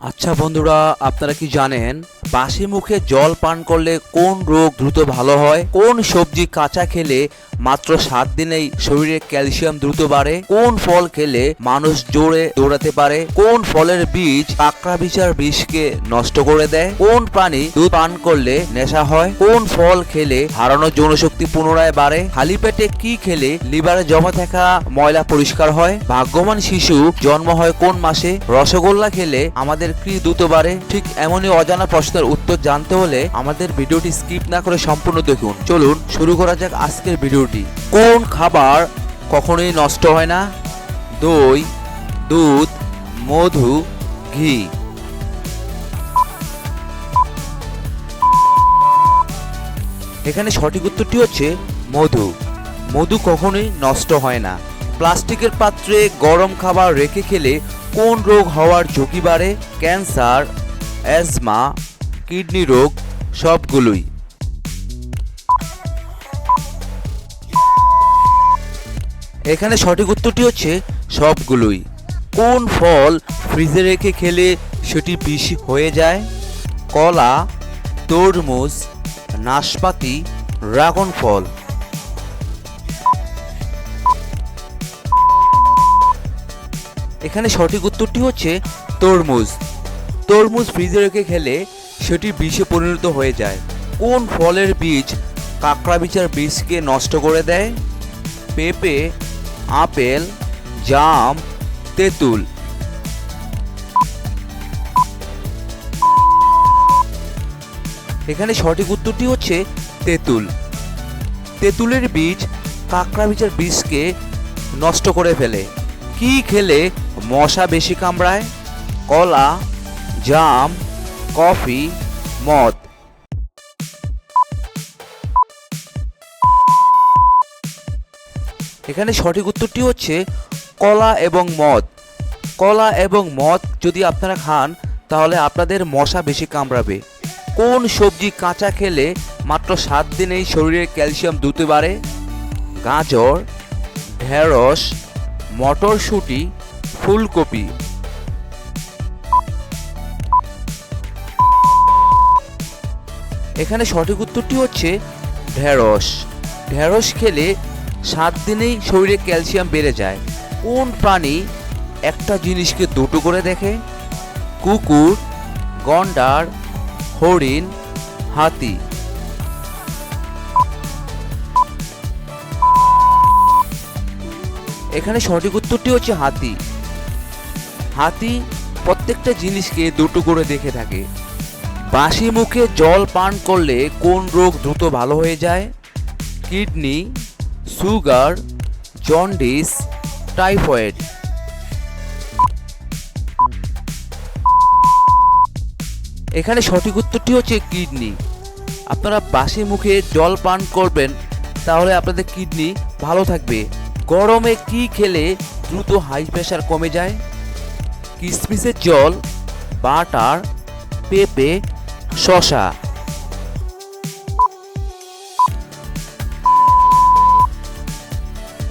আচ্ছা বন্ধুরা, আপনারা কি জানেন বাসি মুখে জল পান করলে কোন রোগ দ্রুত ভালো হয়? কোন সবজি কাঁচা খেলে মাত্র সাত দিনেই শরীরে ক্যালসিয়াম দ্রুত বাড়ে। কোন ফল খেলে মানুষ জোরে দৌড়াতে পারে? কোন ফলের বীজ কাঁকড়া বিচার বিষকে নষ্ট করে দেয়? কোন প্রাণী দুধ পান করলে নেশা হয়? কোন ফল খেলে হারানো যৌনশক্তি পুনরায় বাড়ে? খালি পেটে কি খেলে লিভারে জমা থাকা ময়লা পরিষ্কার হয়? ভাগ্যবান শিশু জন্ম হয় কোন মাসে? রসগোল্লা খেলে আমাদের কি দ্রুত বাড়ে? ঠিক এমনই অজানা প্রশ্নের উত্তর জানতে হলে আমাদের ভিডিওটি স্কিপ না করে সম্পূর্ণ দেখুন। চলুন শুরু করা যাক আজকের ভিডিওটি। কোন খাবার কখনোই নষ্ট হয় না? দই, দুধ, মধু, ঘি। এখানে সঠিক উত্তরটি হচ্ছে মধু। মধু কখনোই নষ্ট হয় না। প্লাস্টিকের পাত্রে গরম খাবার রেখে খেলে কোন রোগ হওয়ার ঝুঁকি বাড়ে? ক্যান্সার, অ্যাজমা, কিডনি রোগ, সবগুলোই। এখানে সঠিক উত্তরটি হচ্ছে সবগুলোই। কোন ফল ফ্রিজে রেখে খেলে সেটি বিষ হয়ে যায়? কলা, তরমুজ, নাশপাতি, ড্রাগন ফল। এখানে সঠিক উত্তরটি হচ্ছে তরমুজ। তরমুজ ফ্রিজে রেখে খেলে সেটি বিষে পরিণত হয়ে যায়। কোন ফলের বীজ কাঁকড়া বিচার বীজকে নষ্ট করে দেয়? পেঁপে আপেল, জাম, তেঁতুল। এখানে সঠিক উত্তরটি হচ্ছে তেঁতুল। তেঁতুলের বীজ কাঁকড়া বীজের বীজকে নষ্ট করে ফেলে। কি খেলে মশা বেশি কামড়ায়? কলা, জাম, কফি, মদ। এখানে সঠিক উত্তরটি হচ্ছে কলা এবং মদ। কলা এবং মদ যদি আপনারা খান, তাহলে আপনাদের মশা বেশি কামড়াবে। কোন সবজি কাঁচা খেলে মাত্র সাত দিনেই শরীরে ক্যালসিয়াম দ্রুত পারে গাজর, ঢেঁড়স, মটরশুঁটি, ফুলকপি। এখানে সঠিক উত্তরটি হচ্ছে ঢেঁড়স। ঢেঁড়স খেলে সাত দিনেই শরীরে ক্যালসিয়াম বেড়ে যায়। কোন প্রাণী একটা জিনিসকে দুটো করে দেখে? কুকুর, গন্ডার, হরিণ, হাতি। এখানে সঠিক উত্তরটি হচ্ছে হাতি। হাতি প্রত্যেকটা জিনিসকে দুটো করে দেখে থাকে। বাসি মুখে জল পান করলে কোন রোগ দ্রুত ভালো হয়ে যায়? Kidney sugar, jaundice, typhoid. এখানে সঠিক উত্তরটি হচ্ছে কিডনি। আপনারা বাসি মুখে জল পান করবেন, তাহলে আপনাদের কিডনি ভালো থাকবে। গরমে কি খেলে দ্রুত হাই প্রেশার কমে যায়? কিসমিসের জল, বাটার, পেঁপে শশা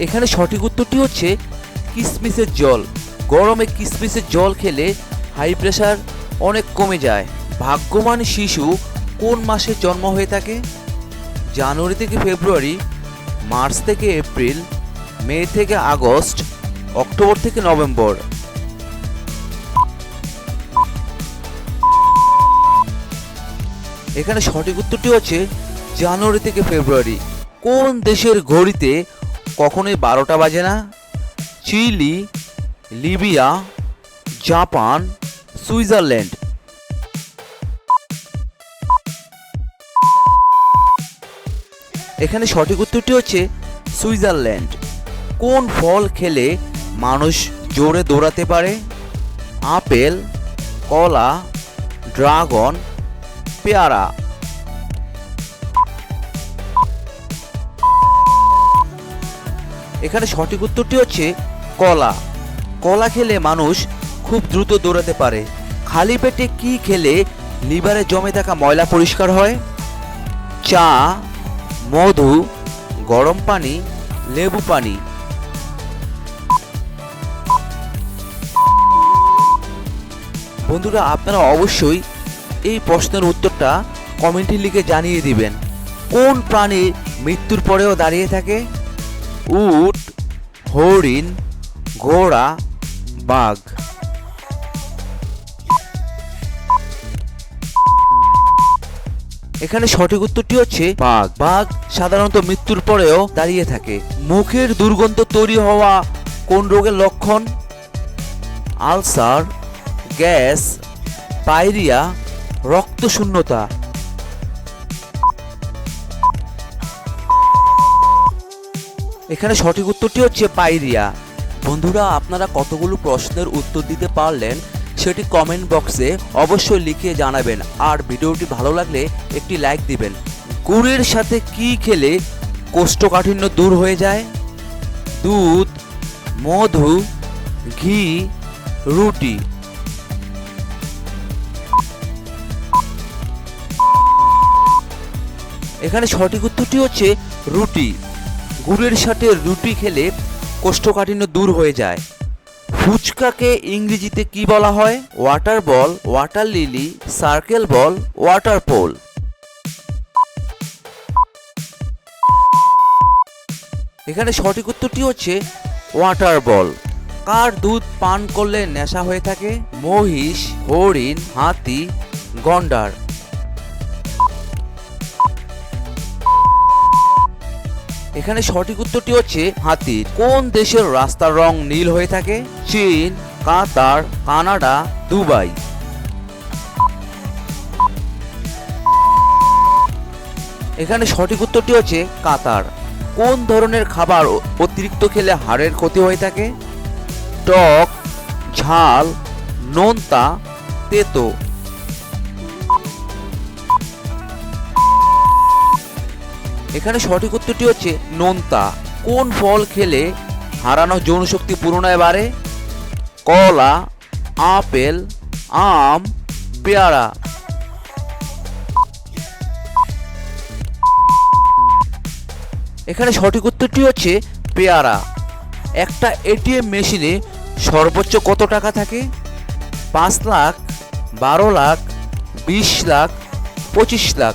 এখানে সঠিক উত্তরটি হচ্ছে কিসমিসের জল। গরমে কিসমিসের জল খেলে হাই প্রেশার অনেক কমে যায়। ভাগ্যবান শিশু কোন মাসে জন্ম হয়ে থাকে? জানুয়ারি থেকে ফেব্রুয়ারি, মার্চ থেকে এপ্রিল, মে থেকে আগস্ট, অক্টোবর থেকে নভেম্বর। এখানে সঠিক উত্তরটি হচ্ছে জানুয়ারি থেকে ফেব্রুয়ারি। কোন দেশের ঘড়িতে কখনোই বারোটা বাজে না। Chile, Libya, Japan, Switzerland. এখানে সঠিক উত্তরটি হচ্ছে সুইজারল্যান্ড। কোন ফল খেলে মানুষ জোরে দৌড়াতে পারে? আপেল, কলা, ড্রাগন, পেয়ারা। এখানে সঠিক উত্তরটি হচ্ছে কলা। কলা খেলে মানুষ খুব দ্রুত দৌড়াতে পারে। খালি পেটে কি খেলে লিভারে জমে থাকা ময়লা পরিষ্কার হয়? চা, মধু, গরম পানি, লেবু পানি। বন্ধুরা, আপনারা অবশ্যই এই প্রশ্নের উত্তরটা কমেন্টে লিখে জানিয়ে দিবেন। কোন প্রাণী মৃত্যুর পরেও দাঁড়িয়ে থাকে? উট, হরিণ, ঘোড়া, বাঘ। এখানে সঠিক উত্তরটি হচ্ছে বাঘ। বাঘ সাধারণত মৃত্যুর পরেও দাঁড়িয়ে থাকে। মুখের দুর্গন্ধ তৈরি হওয়া কোন রোগের লক্ষণ? আলসার, গ্যাস, পায়রিয়া, রক্তশূন্যতা। এখানে সঠিক উত্তরটি হচ্ছে পাইরিয়া। বন্ধুরা, আপনারা কতগুলো প্রশ্নের উত্তর দিতে পারলেন সেটি কমেন্ট বক্সে অবশ্যই লিখে জানাবেন। আর ভিডিওটি ভালো লাগলে একটি লাইক দিবেন। গুড়ের সাথে কি খেলে কোষ্ঠকাঠিন্য দূর হয়ে যায়? দুধ, মধু, ঘি, রুটি। এখানে সঠিক উত্তরটি হচ্ছে রুটি। গুড়ের সাথে রুটি খেলে কোষ্ঠকাঠিন্য দূর হয়ে যায়। ফুচকাকে ইংরেজিতে কি বলা হয়? Water ball, water lily, circle ball, water polo. এখানে সঠিক উত্তরটি হচ্ছে ওয়াটার বল। কার দুধ পান করলে নেশা হয়ে থাকে? মহিষ, হরিণ, হাতি, গন্ডার। এখানে সঠিক উত্তরটি হচ্ছে হাতির। কোন দেশের রাস্তার রং নীল হয়ে থাকে? চীন, কাতার, কানাডা, দুবাই। এখানে সঠিক উত্তরটি হচ্ছে কাতার। কোন ধরনের খাবার অতিরিক্ত খেলে হাড়ের ক্ষতি হয়ে থাকে? টক, ঝাল, নোনতা, তেতো। এখানে সঠিক উত্তরটি হচ্ছে নোনতা। কোন ফল খেলে হারানো যৌনশক্তি পুনরায় বাড়ে? কলা, আপেল, আম, পেয়ারা। এখানে সঠিক উত্তরটি হচ্ছে পেয়ারা। একটা এটিএম মেশিনে সর্বোচ্চ কত টাকা থাকে? পাঁচ লাখ, বারো লাখ, বিশ লাখ, পঁচিশ লাখ।